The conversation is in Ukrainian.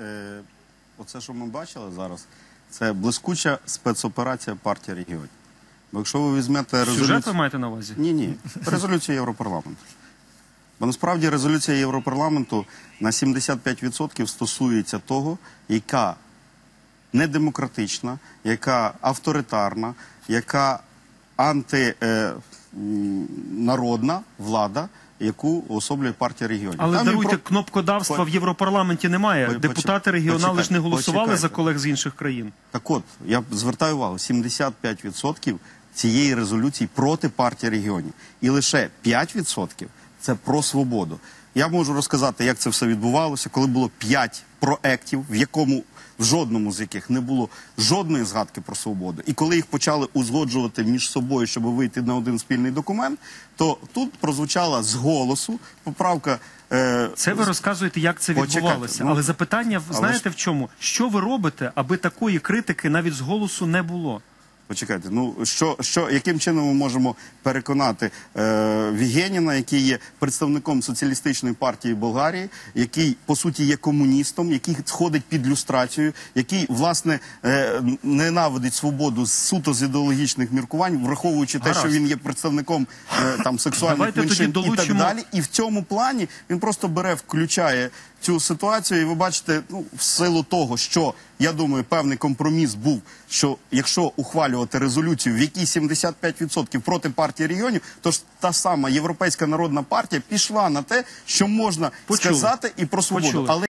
Е, Оце, що ми бачили зараз, це блискуча спецоперація партії регіонів. Бо якщо ви візьмете Сюжет ви маєте на увазі? Ні, ні. Резолюція Європарламенту. Бо насправді резолюція Європарламенту на 75% стосується того, яка недемократична, яка авторитарна, яка антинародна влада, яку особлює партія регіонів. Але Там даруйте, про- кнопкодавства По- в Європарламенті немає. По- Депутати регіонали ж не голосували почекайте. за колег з інших країн. Так от, я звертаю увагу, 75% цієї резолюції проти партії регіонів. І лише 5% це про свободу. Я можу розказати, як це все відбувалося, коли було 5 проєктів, в якому в жодному з яких не було жодної згадки про свободу. І коли їх почали узгоджувати між собою, щоб вийти на один спільний документ, то тут прозвучала з голосу поправка. Е, Це ви розказуєте, як це відбувалося. ну, Але запитання, знаєте, ж- в чому? Що ви робите, аби такої критики навіть з голосу не було? Почекайте, ну що, що яким чином ми можемо переконати е, Вігеніна, який є представником соціалістичної партії Болгарії, який по суті є комуністом, який сходить під люстрацію, який власне е, ненавидить свободу з суто з ідеологічних міркувань, враховуючи те, Гаразд. що він є представником е, там сексуальних Давайте меншин і так далі. І в цьому плані він просто бере, включає цю ситуацію, і ви бачите, ну в силу того, що я думаю, певний компроміс був, що якщо ухвалювати резолюцію, в якій 75% проти партії регіонів, то ж та сама європейська народна партія пішла на те, що можна Почули. сказати і про свободу, Почули. але